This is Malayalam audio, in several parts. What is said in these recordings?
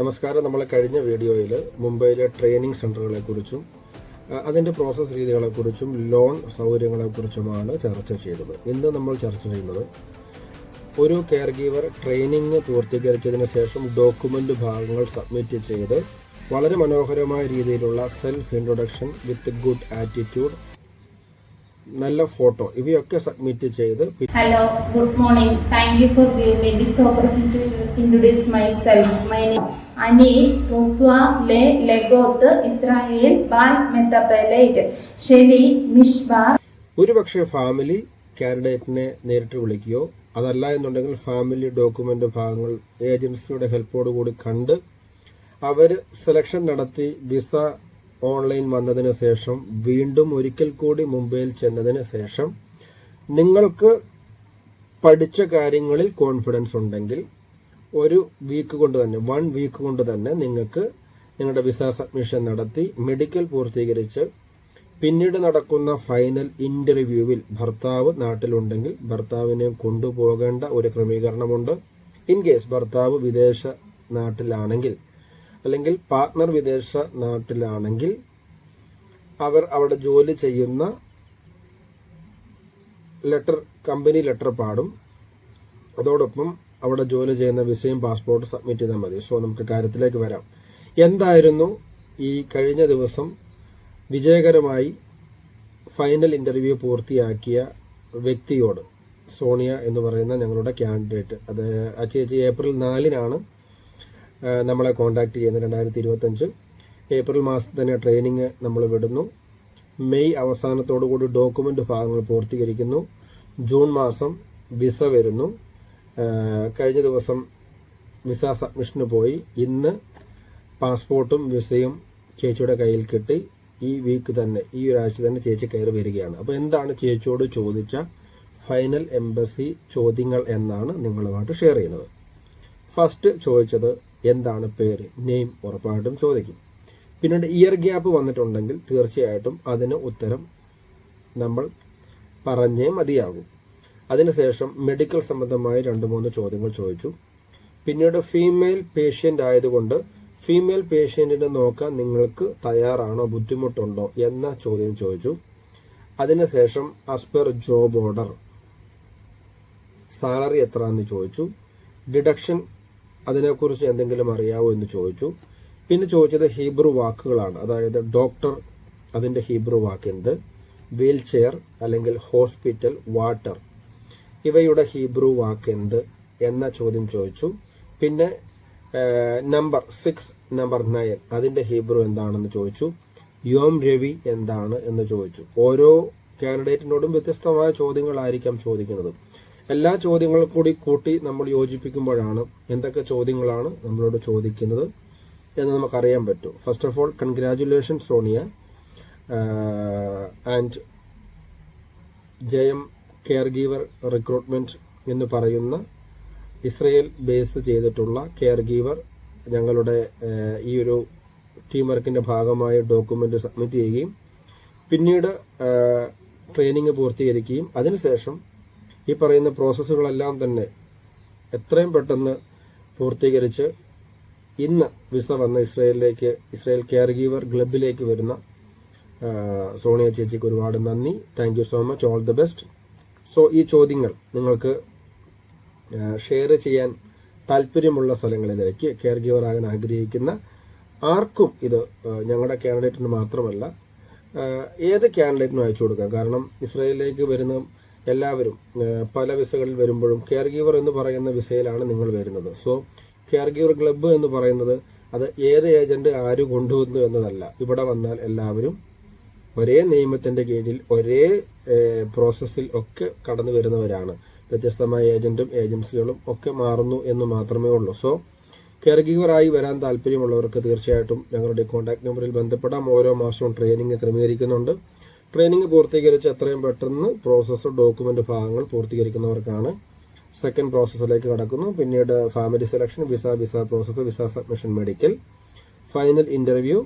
നമസ്കാരം. നമ്മൾ കഴിഞ്ഞ വീഡിയോയിൽ മുംബൈയിലെ ട്രെയിനിങ് സെന്ററുകളെ കുറിച്ചും അതിന്റെ പ്രോസസ് രീതികളെക്കുറിച്ചും ലോൺ സൗകര്യങ്ങളെക്കുറിച്ചുമാണ് ചർച്ച ചെയ്തത്. ഇന്ന് നമ്മൾ ചർച്ച ചെയ്യുന്നത് ഒരു കെയർ ഗീവർ ട്രെയിനിങ് പൂർത്തീകരിച്ചതിന് ശേഷം ഡോക്യുമെന്റ് ഭാഗങ്ങൾ സബ്മിറ്റ് ചെയ്ത് വളരെ മനോഹരമായ രീതിയിലുള്ള self introduction with good attitude നല്ല ഫോട്ടോ ഇവയൊക്കെ സബ്മിറ്റ് ചെയ്ത് hello good morning thank you for give me this opportunity to introduce myself my name is Ani Roswa Le Israel Bal Metapelate Sheli Mishbar ഒരുപക്ഷെ ഫാമിലി കാൻഡിഡേറ്റിനെ നേരിട്ട് വിളിക്കുകയോ അതല്ല എന്നുണ്ടെങ്കിൽ ഫാമിലി ഡോക്യുമെന്റ് ഭാഗങ്ങൾ ഏജൻസിയുടെ ഹെൽപ്പോടുകൂടി കണ്ട് അവർ സെലക്ഷൻ നടത്തി വിസ ഓൺലൈൻ വന്നതിന് ശേഷം വീണ്ടും ഒരിക്കൽ കൂടി മുംബൈയിൽ ചെന്നതിന് ശേഷം നിങ്ങൾക്ക് പഠിച്ച കാര്യങ്ങളിൽ കോൺഫിഡൻസ് ഉണ്ടെങ്കിൽ ഒരു വീക്ക് കൊണ്ട് തന്നെ വൺ വീക്ക് കൊണ്ട് തന്നെ നിങ്ങൾക്ക് നിങ്ങളുടെ വിസ സബ്മിഷൻ നടത്തി മെഡിക്കൽ പൂർത്തീകരിച്ച് പിന്നീട് നടക്കുന്ന ഫൈനൽ ഇന്റർവ്യൂവിൽ ഭർത്താവ് നാട്ടിലുണ്ടെങ്കിൽ ഭർത്താവിനെ കൊണ്ടുപോകേണ്ട ഒരു ക്രമീകരണമുണ്ട്. ഇൻ കേസ് ഭർത്താവ് വിദേശ നാട്ടിലാണെങ്കിൽ അല്ലെങ്കിൽ പാർട്ട്ണർ വിദേശ നാട്ടിലാണെങ്കിൽ അവർ അവിടെ ജോലി ചെയ്യുന്ന ലെറ്റർ കമ്പനി ലെറ്റർ പാടും. അതോടൊപ്പം അവിടെ ജോലി ചെയ്യുന്ന വിസയും പാസ്പോർട്ട് സബ്മിറ്റ് ചെയ്താൽ മതി. സോ നമുക്ക് കാര്യത്തിലേക്ക് വരാം. എന്തായിരുന്നു ഈ കഴിഞ്ഞ ദിവസം വിജയകരമായി ഫൈനൽ ഇന്റർവ്യൂ പൂർത്തിയാക്കിയ വ്യക്തിയോട്? സോണിയ എന്ന് പറയുന്ന ഞങ്ങളുടെ കാൻഡിഡേറ്റ് അത് ആ ഏപ്രിൽ നാലിനാണ് നമ്മളെ കോൺടാക്ട് ചെയ്യുന്നത് രണ്ടായിരത്തി ഇരുപത്തഞ്ച് ഏപ്രിൽ മാസത്തിൽ തന്നെ ട്രെയിനിങ് നമ്മൾ വിടുന്നു. മെയ് അവസാനത്തോടു കൂടി ഡോക്യുമെന്റ് ഭാഗങ്ങൾ പൂർത്തീകരിക്കുന്നു. ജൂൺ മാസം വിസ വരുന്നു. കഴിഞ്ഞ ദിവസം വിസ സബ്മിഷന് പോയി. ഇന്ന് പാസ്പോർട്ടും വിസയും ചേച്ചിയുടെ കയ്യിൽ കിട്ടി. ഈ വീക്ക് തന്നെ ഈ ഒരാഴ്ച തന്നെ ചേച്ചി കയറി വരികയാണ്. അപ്പോൾ എന്താണ് ചേച്ചിയോട് ചോദിച്ച ഫൈനൽ എംബസി ചോദ്യങ്ങൾ എന്നാണ് നിങ്ങളുമായിട്ട് ഷെയർ ചെയ്യുന്നത്. ഫസ്റ്റ് ചോദിച്ചത് എന്താണ് പേര്? നെയിം ഉറപ്പായിട്ടും ചോദിക്കും. പിന്നീട് ഇയർ ഗ്യാപ്പ് വന്നിട്ടുണ്ടെങ്കിൽ തീർച്ചയായിട്ടും അതിന് ഉത്തരം നമ്മൾ പറഞ്ഞേ മതിയാകും. അതിനുശേഷം മെഡിക്കൽ സംബന്ധമായ രണ്ട് മൂന്ന് ചോദ്യങ്ങൾ ചോദിച്ചു. പിന്നീട് ഫീമെയിൽ പേഷ്യന്റ് ആയതുകൊണ്ട് ഫീമെയിൽ പേഷ്യന്റിനെ നോക്കാൻ നിങ്ങൾക്ക് തയ്യാറാണോ ബുദ്ധിമുട്ടുണ്ടോ എന്ന ചോദ്യം ചോദിച്ചു. അതിനുശേഷം അസ്പെർ ജോബ് ഓർഡർ സാലറി എത്ര എന്ന് ചോദിച്ചു. ഡിഡക്ഷൻ അതിനെക്കുറിച്ച് എന്തെങ്കിലും അറിയാവോ എന്ന് ചോദിച്ചു. പിന്നെ ചോദിച്ചത് ഹീബ്രു വാക്കുകളാണ്. അതായത് ഡോക്ടർ അതിന്റെ ഹീബ്രു വാക്ക് എന്ത്? വീൽ ചെയർ അല്ലെങ്കിൽ ഹോസ്പിറ്റൽ വാട്ടർ ഇവയുടെ ഹീബ്രു വാക്ക് എന്ത് എന്ന ചോദ്യം ചോദിച്ചു. പിന്നെ നമ്പർ സിക്സ് നമ്പർ നയൻ അതിന്റെ ഹീബ്രു എന്താണെന്ന് ചോദിച്ചു. യോം രവി എന്താണ് എന്ന് ചോദിച്ചു. ഓരോ കാൻഡിഡേറ്റിനോടും വ്യത്യസ്തമായ ചോദ്യങ്ങളായിരിക്കാം ചോദിക്കുന്നത്. എല്ലാ ചോദ്യങ്ങളും കൂടി കൂട്ടി നമ്മൾ യോജിപ്പിക്കുമ്പോഴാണ് എന്തൊക്കെ ചോദ്യങ്ങളാണ് നമ്മളോട് ചോദിക്കുന്നത് എന്ന് നമുക്കറിയാൻ പറ്റും. First of all congratulation Sonia and Jayam caregiver recruitment എന്ന് പറയുന്ന ഇസ്രയേൽ ബേസ് ചെയ്തിട്ടുള്ള കെയർ ഗീവർ ഞങ്ങളുടെ ഈ ഒരു ടീം വർക്കിന്റെ ഭാഗമായ ഡോക്യുമെന്റ് സബ്മിറ്റ് ചെയ്യുകയും പിന്നീട് ട്രെയിനിങ് പൂർത്തീകരിക്കുകയും അതിനുശേഷം ഈ പറയുന്ന പ്രോസസ്സുകളെല്ലാം തന്നെ എത്രയും പെട്ടെന്ന് പൂർത്തീകരിച്ച് ഇന്ന് വിസ വന്ന ഇസ്രയേലിലേക്ക് ഇസ്രയേൽ കെയർ ഗീവർ ക്ലബിലേക്ക് വരുന്ന സോണിയ ചേച്ചിക്ക് ഒരുപാട് നന്ദി. Thank so much all the best so ഈ ചോദ്യങ്ങൾ നിങ്ങൾക്ക് ഷെയർ ചെയ്യാൻ താല്പര്യമുള്ള സ്ഥലങ്ങളിലേക്ക് കെയർ ഗീവർ ആകാൻ ആഗ്രഹിക്കുന്ന ആർക്കും ഇത് ഞങ്ങളുടെ കാൻഡിഡേറ്റിന് മാത്രമല്ല ഏത് കാൻഡിഡേറ്റിനും അയച്ചു കൊടുക്കാം. കാരണം ഇസ്രയേലിലേക്ക് വരുന്ന എല്ലാവരും പല വിസകളിൽ വരുമ്പോഴും കെയർ ഗീവർ എന്ന് പറയുന്ന വിസയിലാണ് നിങ്ങൾ വരുന്നത്. സോ കെയർ ഗീവർ ക്ലബ്ബ് എന്ന് പറയുന്നത് അത് ഏത് ഏജന്റ് ആര് കൊണ്ടുവന്നു എന്നതല്ല. ഇവിടെ വന്നാൽ എല്ലാവരും ഒരേ നിയമത്തിന്റെ കീഴിൽ ഒരേ പ്രോസസ്സിൽ ഒക്കെ കടന്നു വരുന്നവരാണ്. വ്യത്യസ്തമായ ഏജന്റും ഏജൻസികളും ഒക്കെ മാറുന്നു എന്ന് മാത്രമേ ഉള്ളൂ. സോ കെയർ ഗീവറായി വരാൻ താല്പര്യമുള്ളവർക്ക് തീർച്ചയായിട്ടും ഞങ്ങളുടെ കോൺടാക്ട് നമ്പറിൽ ബന്ധപ്പെടാം. ഓരോ മാസവും ട്രെയിനിങ് ക്രമീകരിക്കുന്നുണ്ട്. ട്രെയിനിങ് പൂർത്തീകരിച്ച് എത്രയും പെട്ടെന്ന് പ്രോസസ്സ് ഡോക്യുമെന്റ് ഭാഗങ്ങൾ പൂർത്തീകരിക്കുന്നവർക്കാണ് സെക്കൻഡ് പ്രോസസ്സിലേക്ക് കടക്കുന്നു. പിന്നീട് family selection visa visa process visa submission medical final interview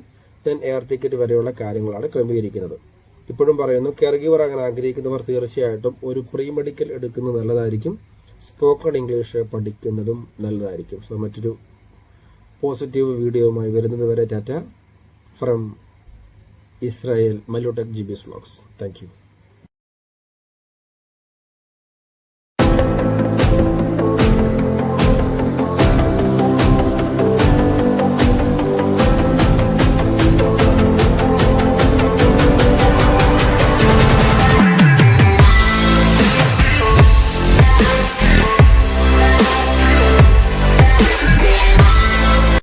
then air ticket വരെയുള്ള കാര്യങ്ങളാണ് ക്രമീകരിക്കുന്നത്. ഇപ്പോഴും പറയുന്നു കെയർ ഗീവർ ആകാൻ ആഗ്രഹിക്കുന്നവർ തീർച്ചയായിട്ടും ഒരു പ്രീ മെഡിക്കൽ എടുക്കുന്നത് നല്ലതായിരിക്കും. സ്പോക്കൺ ഇംഗ്ലീഷ് പഠിക്കുന്നതും നല്ലതായിരിക്കും. സോ മറ്റൊരു പോസിറ്റീവ് വീഡിയോയുമായി വരുന്നത് വരെ tata. From Israel Mallutech G B സ്ലോക്സ് thank U